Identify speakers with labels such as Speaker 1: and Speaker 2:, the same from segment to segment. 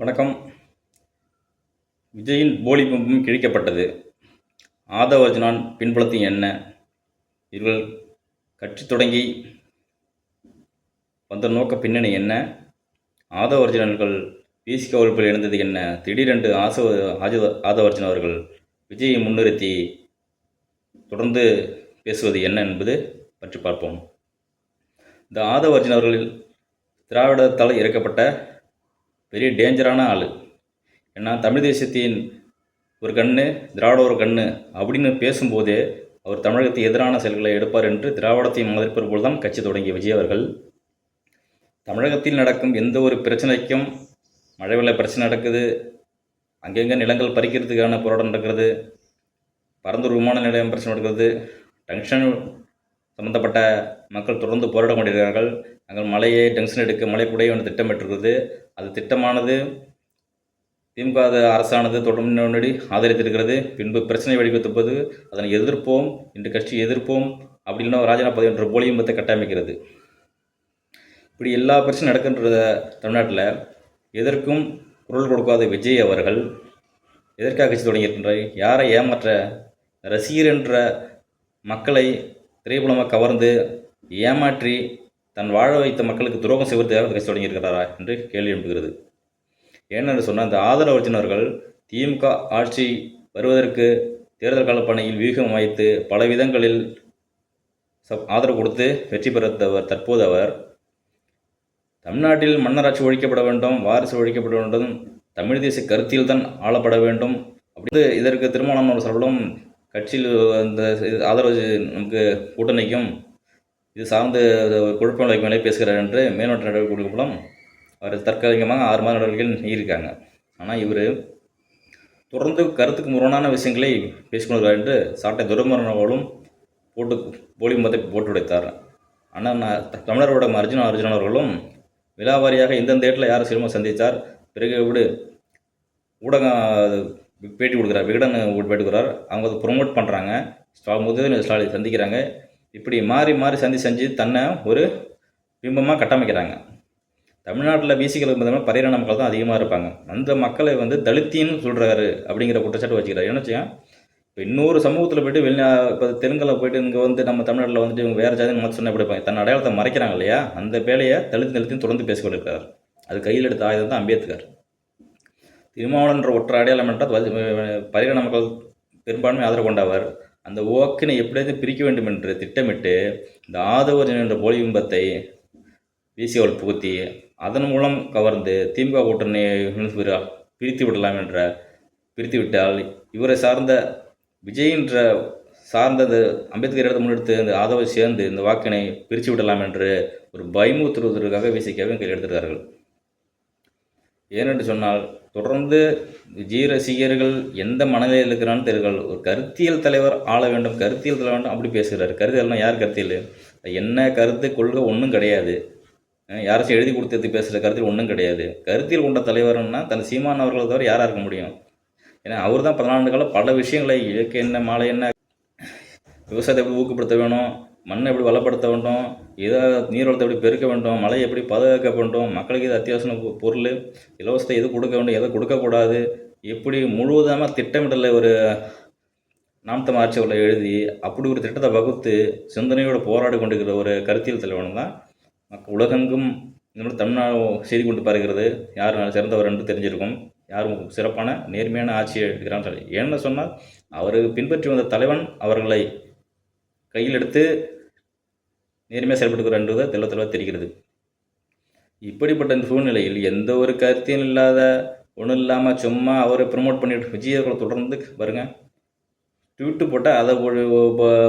Speaker 1: வணக்கம். விஜயின் போலி பம்பும் கிழிக்கப்பட்டது. ஆதவ அர்ஜுனான் பின்புலத்தில் என்ன? இவர்கள் கட்சி தொடங்கி வந்த நோக்க பின்னணி என்ன? ஆதவ அர்ஜுனர்கள் பிசிக வகுப்பில் இருந்தது என்ன? திடீரென்று ஆசவ ஆஜ ஆதவ அர்ஜுன் அவர்கள் விஜயை முன்னிறுத்தி தொடர்ந்து பேசுவது என்ன என்பது பற்றி பார்ப்போம். இந்த ஆதவ அர்ஜுன் அவர்களில் திராவிடத்தால் இறக்கப்பட்ட பெரிய டேஞ்சரான ஆள். ஏன்னா தமிழ் தேசியத்தின் ஒரு கண்ணு திராவிட ஒரு கண்ணு அப்படின்னு பேசும்போதே அவர் தமிழகத்துக்கு எதிரான செயல்களை எடுப்பார் என்று திராவிடத்தை மதிப்பது போல்தான் கட்சி தொடங்கிய விஜய் அவர்கள். தமிழகத்தில் நடக்கும் எந்த ஒரு பிரச்சனைக்கும் மழை வெள்ள பிரச்சனை நடக்குது. அங்கங்கே நிலங்கள் பறிக்கிறதுக்கான போராட்டம் நடக்கிறது. பரந்தூர் விமான நிலையம் பிரச்சனை நடக்கிறது. டங்ஷன் சம்மந்தப்பட்ட மக்கள் தொடர்ந்து போராட கொண்டிருக்கிறார்கள். நாங்கள் மலையை டென்ஷன் எடுக்க மலை கூடயே ஒன்று திட்டமிட்டிருக்கிறது. அது திட்டமானது திமுக அரசானது தொடர்ந்து முன்னாடி ஆதரித்திருக்கிறது. பின்பு பிரச்சனை வடிவத்துப்பது அதனை எதிர்ப்போம் இன்று கட்சி எதிர்ப்போம் அப்படி இல்லைன்னா பதவி என்ற போலியம்பத்தை கட்டமைக்கிறது. இப்படி எல்லா பிரச்சனையும் நடக்கின்ற தமிழ்நாட்டில் எதற்கும் குரல் கொடுக்காத விஜய் அவர்கள் எதற்காக கட்சி தொடங்கியிருக்கின்ற யாரை ஏமாற்ற ரசிகர் என்ற மக்களை திரைப்படமாக கவர்ந்து ஏமாற்றி தன் வாழ வைத்த மக்களுக்கு துரோகம் செய்வதற்காக கட்சி தொடங்கியிருக்கிறாரா என்று கேள்வி எழுப்புகிறது ஏனென்று சொன்னால் இந்த ஆதரவு திமுக ஆட்சி வருவதற்கு தேர்தல் களப்பணியில் பணியில் வியூகம் வைத்து பல விதங்களில் சப் ஆதரவு கொடுத்து வெற்றி பெறத்தவர் தற்போது அவர். தமிழ்நாட்டில் மன்னராட்சி ஒழிக்கப்பட வேண்டும் வாரிசு ஒழிக்கப்பட வேண்டும் தமிழ் தேசிய கருத்தியில் தான் ஆளப்பட வேண்டும். அப்படி இதற்கு திருமணம் சார்பிலும் கட்சியில் அந்த ஆதரவு நமக்கு கூட்டணிக்கும் இது சார்ந்து குழப்ப மேலே பேசுகிறார் என்று மேல்நோட்ட நடவடிக்கை மூலம் அவர் தற்காலிகமாக ஆறு மாத நடவடிக்கைகள் நீயிருக்காங்க ஆனால் இவர் தொடர்ந்து கருத்துக்கு முரணான விஷயங்களை பேசிக்கொள்கிறார் என்று சாட்டை துரைமுருகனும் போட்டு போலி மதத்தை போட்டு உடைத்தார். ஆனால் நான் தமிழரோட அர்ஜுன அர்ஜுனன் அவர்களும் விழாவாரியாக இந்தந்த இடத்துல யார் சினிமா சந்தித்தார்? பிறகு விடு ஊடகம் பேட்டி கொடுக்குறார். விகடன் பேட்டி கொடுக்குறார். அவங்க அதை ப்ரொமோட் பண்ணுறாங்க ஸ்டா முதலில் ஸ்டாலின் சந்திக்கிறாங்க. இப்படி மாறி மாறி சந்தி செஞ்சு தன்னை ஒரு பிம்பமாக கட்டமைக்கிறாங்க. தமிழ்நாட்டில் பிசிக்களுக்கு பார்த்தீங்கன்னா பரிதான மக்கள் தான் அதிகமாக இருப்பாங்க. அந்த மக்களை வந்து தலித்தின்னு சொல்கிறாரு அப்படிங்கிற குற்றச்சாட்டு வச்சுக்கிறார். என்ன வச்சுக்கோங்க, இப்போ இன்னொரு சமூகத்தில் போயிட்டு வெளிநா இப்போ தெலுங்கில் போயிட்டு இங்கே வந்து நம்ம தமிழ்நாட்டில் வந்துட்டு இவங்க வேறு ஜாதி மத்த சொன்னால் எப்படி இருப்பாங்க? தன் அடையாளத்தை மறைக்கிறாங்க இல்லையா? அந்த வேலையை தலித்து தலித்துன்னு தொடர்ந்து பேசிக்கொண்டு அது கையில் எடுத்த ஆயுதம் தான் அம்பேத்கர். திருமாவளன்ற ஒற்றை அடையாளம் என்றால் பரிகண மக்கள் பெரும்பான்மை ஆதரவு கொண்டவர். அந்த ஓக்கினை எப்படியாவது பிரிக்க வேண்டும் என்று திட்டமிட்டு இந்த ஆதவஜன் என்ற போலி பிம்பத்தை வீசியவள் புகுத்தி அதன் மூலம் கவர்ந்து திமுக கூட்டணியை பிரித்து விடலாம் என்ற பிரித்து விட்டால் இவரை சார்ந்த விஜய் என்ற சார்ந்த அந்த அம்பேத்கர் இடத்தை முன்னெடுத்து இந்த ஆதவை சேர்ந்து இந்த வாக்கினை பிரித்து விடலாம் என்று ஒரு பயமுறுத்துவதற்காக விசிக்காவும் கையில் எடுத்திருக்கிறார்கள். ஏனென்று சொன்னால் தொடர்ந்து விஜய் ரசிகர்கள் எந்த மனநிலையில் இருக்கிறான்னு தெரியல. ஒரு கருத்தியல் தலைவர் ஆள வேண்டும் கருத்தியல் தலைவர் வேண்டும் அப்படி பேசுகிறார் கருத்தியல்னா யார் கருத்தியல்? என்ன கருத்து கொள்கை ஒன்றும் கிடையாது. யாராச்சும் எழுதி கொடுத்தது பேசுகிற கருத்தில் ஒன்றும் கிடையாது. கருத்தியல் கொண்ட தலைவர்னா தன் சீமான் அவர்களை தவிர யாராக இருக்க முடியும்? ஏன்னா அவர் தான் பதினாலு காலம் பல விஷயங்களை இயற்கை என்ன மாலை என்ன விவசாயத்தை எப்படி ஊக்கப்படுத்த வேணும் மண்ணை எப்படி வளப்படுத்த வேண்டும்? இதை நீர்வளத்தை எப்படி பெருக்க வேண்டும்? மழையை எப்படி பாதுகாக்க வேண்டும்? மக்களுக்கு இது அத்தியாவசிய பொருள். இலவசத்தை எது கொடுக்க வேண்டும்? எதை கொடுக்கக்கூடாது? எப்படி முழுவதுமாக திட்டமிடலை ஒரு நாம் தமிழ் ஆட்சிகளை எழுதி அப்படி ஒரு திட்டத்தை வகுத்து சிந்தனையோடு போராடி கொண்டிருக்கிற ஒரு கருத்தியல் தலைவன் தான் மக்கள் உலகெங்கும் இந்த தமிழ்நாடு செய்தி கொண்டு பார்க்கிறது யார் சிறந்தவர் என்று தெரிஞ்சிருக்கும். யார் சிறப்பான நேர்மையான ஆட்சியை எடுக்கிறான்னு சொல்லி. ஏன்னு சொன்னால் அவர் பின்பற்றி வந்த தலைவன் அவர்களை கையில் எடுத்து நேர்மையாக செயல்படுகிறான்றது தெள்ள தெளிவாக தெரிகிறது. இப்படிப்பட்ட இந்த சூழ்நிலையில் எந்த ஒரு கருத்தியும் இல்லாத ஒன்றும் இல்லாமல் சும்மா அவரை ப்ரமோட் பண்ணிட்டு விஜயர்களை தொடர்ந்து பாருங்க. ட்வீட்டு போட்டால் அதை ஒரு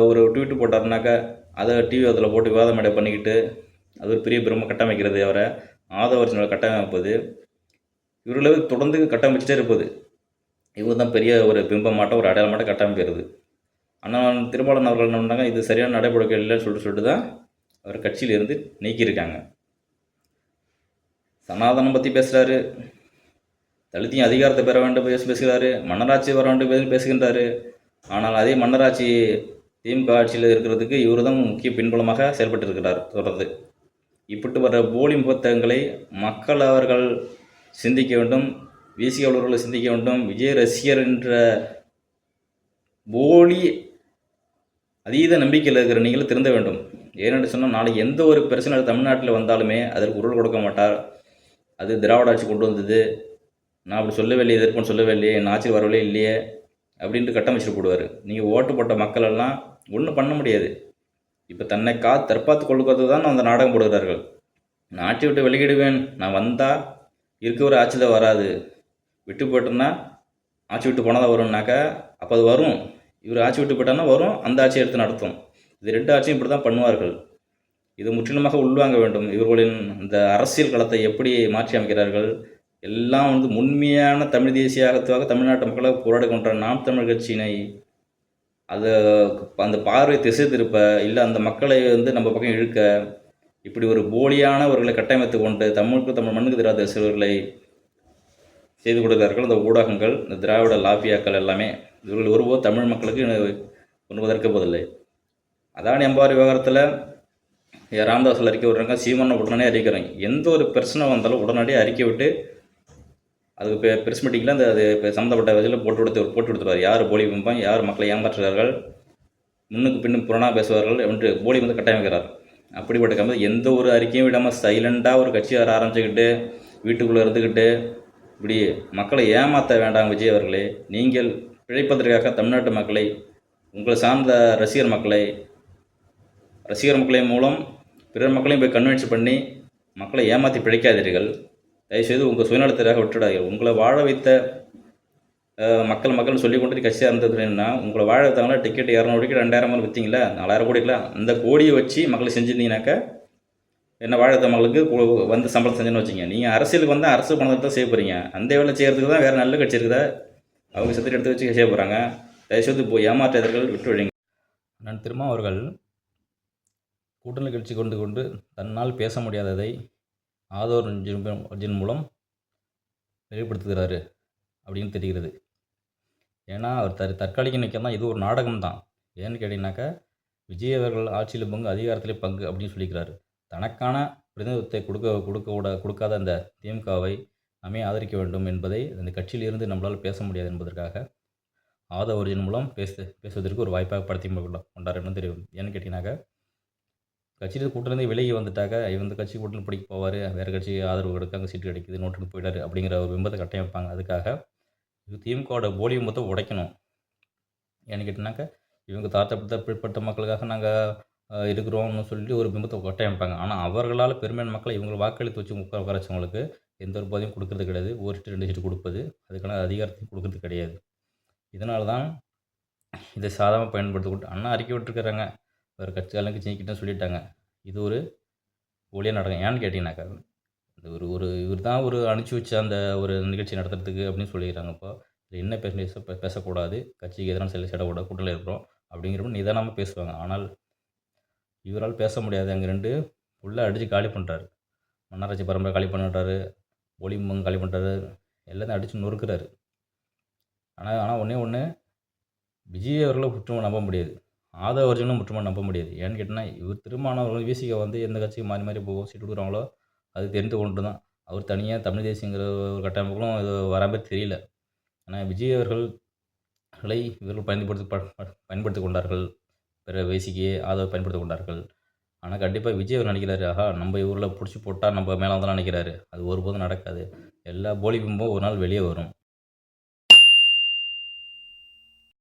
Speaker 1: ஒரு ட்வீட்டு போட்டாருனாக்கா அதை டிவி அதில் போட்டு விவாதம் மேடை பண்ணிக்கிட்டு அது ஒரு பெரிய பெருமை கட்டமைக்கிறது அவரை. ஆதவர்ஜனோட கட்டமைப்பது. இவர்களை தொடர்ந்து கட்டமைச்சிட்டே இருப்பது. இவங்க தான் பெரிய ஒரு பிம்பமாட்டம் ஒரு அடையாளமாட்டம் கட்டமைக்கிறது. ஆனால் திருமாவளவன் அவர்கள் என்ன பண்ணாங்க? இது சரியான நடைமுறை இல்லைன்னு சொல்லிட்டு சொல்லிட்டு தான் அவர் கட்சியிலிருந்து நீக்கியிருக்காங்க. சனாதனம் பற்றி பேசுகிறாரு தலித்தையும் அதிகாரத்தை பெற வேண்டும் பேசி பேசுகிறாரு. மன்னராட்சி வர வேண்டும் பேசி பேசுகின்றாரு. ஆனால் அதே மன்னராட்சி திமுக ஆட்சியில் இருக்கிறதுக்கு இவர் தான் முக்கிய பின்புலமாக செயல்பட்டு இருக்கிறார் தொடர்ந்து. இப்படி வர போலி புத்தகங்களை மக்கள் அவர்கள் சிந்திக்க வேண்டும். விசிக உள்ளவர்கள் சிந்திக்க வேண்டும். விஜய் ரசிகர் என்ற போலி அதீத நம்பிக்கையில் இருக்கிற நீங்களும் திருந்த வேண்டும். ஏனென்று சொன்னால் நாளைக்கு எந்த ஒரு பிரச்சனை தமிழ்நாட்டில் வந்தாலுமே அதற்கு குரல் கொடுக்க மாட்டார். அது திராவிட ஆட்சி கொண்டு வந்தது. நான் அப்படி சொல்லவே இல்லையே எதிர்ப்புன்னு சொல்லவே இல்லையே என் ஆட்சி வரவே இல்லையே அப்படின்ட்டு கட்டமைச்சிட்டு போடுவார். நீங்கள் ஓட்டு போட்ட மக்களெல்லாம் ஒன்றும் பண்ண முடியாது. இப்போ தன்னை கா தற்பாத்து கொள்வது தான் அந்த நாடகம் போடுகிறார்கள். நான் ஆட்சி விட்டு வெளியிடுவேன். நான் வந்தால் இருக்க ஒரு ஆட்சியில் வராது. விட்டு போயிட்டோம்னா ஆட்சி விட்டு போனால் தான் வரும்னாக்கா அப்போ அது வரும். இவர் ஆட்சி விட்டு போயிட்டான்னா வரும். அந்த ஆட்சியை எடுத்து நடத்தும். இது ரெண்டு ஆட்சியும் இப்படி தான் பண்ணுவார்கள். இது முற்றிலுமாக உள்வாங்க வேண்டும். இவர்களின் இந்த அரசியல் களத்தை எப்படி மாற்றி அமைக்கிறார்கள்? எல்லாம் வந்து உண்மையான தமிழ் தேசியத்துவாக தமிழ்நாட்டு மக்களை போராடுகின்ற நாம் தமிழ் கட்சியினை அதை அந்த பார்வை திசை திருப்ப இல்லை அந்த மக்களை வந்து நம்ம பக்கம் இழுக்க இப்படி ஒரு போலியானவர்களை கட்டமைத்து கொண்டு தமிழுக்கு தமிழ் மண்ணுக்கு தெரியாத சிறுவர்களை செய்து கொடுக்கிறார்கள். இந்த ஊடகங்கள் இந்த திராவிட லாபியாக்கள் எல்லாமே இவர்கள் ஒருபோது தமிழ் மக்களுக்கு ஒன்றுவதற்கு போதில்லை அதானி அம்பாரி விவகாரத்தில் ராமதாஸில் அறிக்கை விட்றாங்க சீமனை உடனே அறிக்கிறாங்க எந்த ஒரு பிரச்சனை வந்தாலும் உடனடியாக அறிக்கை விட்டு அதுக்கு இப்போ ப்ரெஸ் மீட்டிங்கில் அந்த அது இப்போ சம்மந்தப்பட்ட வகையில் போட்டு கொடுத்து போட்டு கொடுத்துருவார். யார் போலி பிம்பம் யார் மக்களை ஏமாற்றுகிறார்கள் முன்னுக்கு பின்னும் புறணா பேசுவார்கள் என்று போலி வந்து கட்டமைக்கிறார். அப்படிப்பட்ட கம்பெனி எந்த ஒரு அறிக்கையும் விடாமல் சைலண்டாக ஒரு கட்சி வர ஆரம்பிச்சுக்கிட்டு வீட்டுக்குள்ளே இருந்துக்கிட்டு இப்படி மக்களை ஏமாற்ற வேண்டாம் விஜய் அவர்களே நீங்கள் பிழைப்பதற்காக தமிழ்நாட்டு மக்களை உங்களை சார்ந்த ரசிகர் மக்களை ரசிகர் மக்களின் மூலம் பிறர் மக்களையும் போய் கன்வின்ஸ் பண்ணி மக்களை ஏமாற்றி பிழைக்காதீர்கள். தயவுசெய்து உங்கள் சுயநலத்திற்காக விட்டுடாதீர்கள் உங்களை வாழ வைத்த மக்கள் மக்கள் சொல்லி கொண்டு கட்சியாக இருந்ததுன்னா உங்களை வாழ வைத்தாங்களா டிக்கெட் இரநூறுக்கு ரெண்டாயிரம் ரெண்டாயிரம் விற்றீங்களா நாலாயிரம் கோடிங்களா அந்த கோடியை வச்சு மக்களை செஞ்சுருந்தீங்கன்னாக்கா என்ன வாழ வைத்த மக்களுக்கு வந்து சம்பளம் செஞ்சுன்னு வச்சிங்க நீங்கள் அரசியலுக்கு வந்தால் அரசு பணத்தை தான் செய்ய போகிறீங்க அந்த வேலை செய்கிறதுக்கு தான் வேறு நல்ல கட்சி இருக்குதா? அவங்க சத்துட்டு எடுத்து வச்சு செய்ய போகிறாங்க தயவுசெய்து இப்போ ஏமாற்றியதர்கள் விட்டு விடுங்க. நான் திரும்ப அவர்கள் கூட்டணி கட்சி கொண்டு கொண்டு தன்னால் பேச முடியாததை ஆதோர் அர்ஜுன் மூலம் வெளிப்படுத்துகிறாரு அப்படின்னு தெரிகிறது. ஏன்னா அவர் தற் தற்காலிக நிற்கம் தான் இது ஒரு நாடகம் தான் ஏன்னு கேட்டிங்கனாக்கா விஜய் அவர்கள் ஆட்சியில் பங்கு அதிகாரத்திலே பங்கு அப்படின்னு சொல்லிக்கிறாரு. தனக்கான பிரதிநிதித்துவத்தை கொடுக்க கொடுக்க விட கொடுக்காத அந்த திமுகவை நாமே ஆதரிக்க வேண்டும் என்பதை அந்த கட்சியிலிருந்து நம்மளால் பேச முடியாது என்பதற்காக ஆதவரின் ஒரிஜின் மூலம் பேச பேசுவதற்கு ஒரு வாய்ப்பாக படுத்தி கொண்டார் என்று தெரியும். ஏன்னு கேட்டிங்கனாக்கா கட்சியில் கூட்டிலேருந்து விலகி வந்துட்டாக்க இந்த கட்சி கூட்டணி பிடிக்க போவார் வேறு கட்சி ஆதரவு கொடுக்க அங்கே சீட்டு கிடைக்குது நோட்டுக்கு போயிட்டார் அப்படிங்கிற ஒரு பிம்பத்தை கட்டமைப்பாங்க அதுக்காக இது திமுகவோட போலி பிம்பத்தை உடைக்கணும். ஏன்னு கேட்டிங்கனாக்கா இவங்க தாழ்த்தப்பட்ட பிற்பட்ட மக்களுக்காக நாங்கள் இருக்கிறோம்னு சொல்லிட்டு ஒரு பிம்பத்தை கட்டமைப்பாங்க ஆனால் அவர்களால் பெருமையான மக்களை இவங்களை வாக்களித்து வச்சு உட்கார உட்காரச்சவங்களுக்கு எந்த ஒரு போதையும் கொடுக்கறது கிடையாது. ஒரு சீட்டு ரெண்டு சீட்டு கொடுப்பது அதுக்கான அதிகாரத்தையும் கொடுக்கறது கிடையாது. இதனால தான் இதை சாதாரண பயன்படுத்திக்கிட்டு அண்ணா அறிக்கை விட்டுருக்குறாங்க. வேறு கட்சிகாரங்க கட்சி சொல்லிட்டாங்க. இது ஒரு ஒளியாக நடக்கும் ஏன்னு கேட்டிங்கனாக்கா இந்த ஒரு ஒரு இவர் தான் ஒரு அனுப்பிச்சி வச்ச அந்த ஒரு நிகழ்ச்சி நடத்துறதுக்கு அப்படின்னு சொல்லிடுறாங்க இப்போ. இது என்ன பேச பேச- பேசக்கூடாது. கட்சிக்கு எதிரான சில செய்யக்கூடாது. கூட்டத்தில் இருக்கிறோம். அப்படிங்கிறப்ப நிதானமாக பேசுவாங்க. ஆனால் இவரால் பேச முடியாது. அங்கே ரெண்டு ஃபுல்லாக அடித்து காலி பண்ணுறாரு மன்னராட்சி பரம்பரை காலி பண்ணிட்டாரு ஒளிமங்க காலி பண்ணுறாரு எல்லாத்தையும் அடித்து நொறுக்குறாரு. ஆனால் ஆனால் ஒன்றே ஒன்று விஜய் அவர்களை முற்றுமா நம்ப முடியாது. ஆதவ அர்ஜுனும் முற்றுமா நம்ப முடியாது. ஏன்னு கேட்டிங்கன்னா இவர் திருமானவர்கள் விசிக வந்து எந்த கட்சிக்கு மாறி மாறி போகும் சீட்டு கொடுக்குறாங்களோ அது தெரிந்து கொண்டு தான் அவர் தனியாக தமிழ் தேசியங்கிற ஒரு கட்டமைப்புகளும் இது வராமல் தெரியல. ஆனால் விஜய் அவர்களை இவர்கள் பயன்படுத்தி ப- ப- பயன்படுத்தி கொண்டார்கள். பிற வேசிக்கையே ஆதரவு பயன்படுத்தி கொண்டார்கள். ஆனால் கண்டிப்பாக விஜய் அவர் நினைக்கிறாரு ஆஹா நம்ம ஊரில் பிடிச்சி போட்டால் நம்ம மேலே தான் நினைக்கிறாரு. அது ஒருபோதும் நடக்காது. எல்லா போலி பிம்பம் ஒரு நாள் வெளியே வரும்.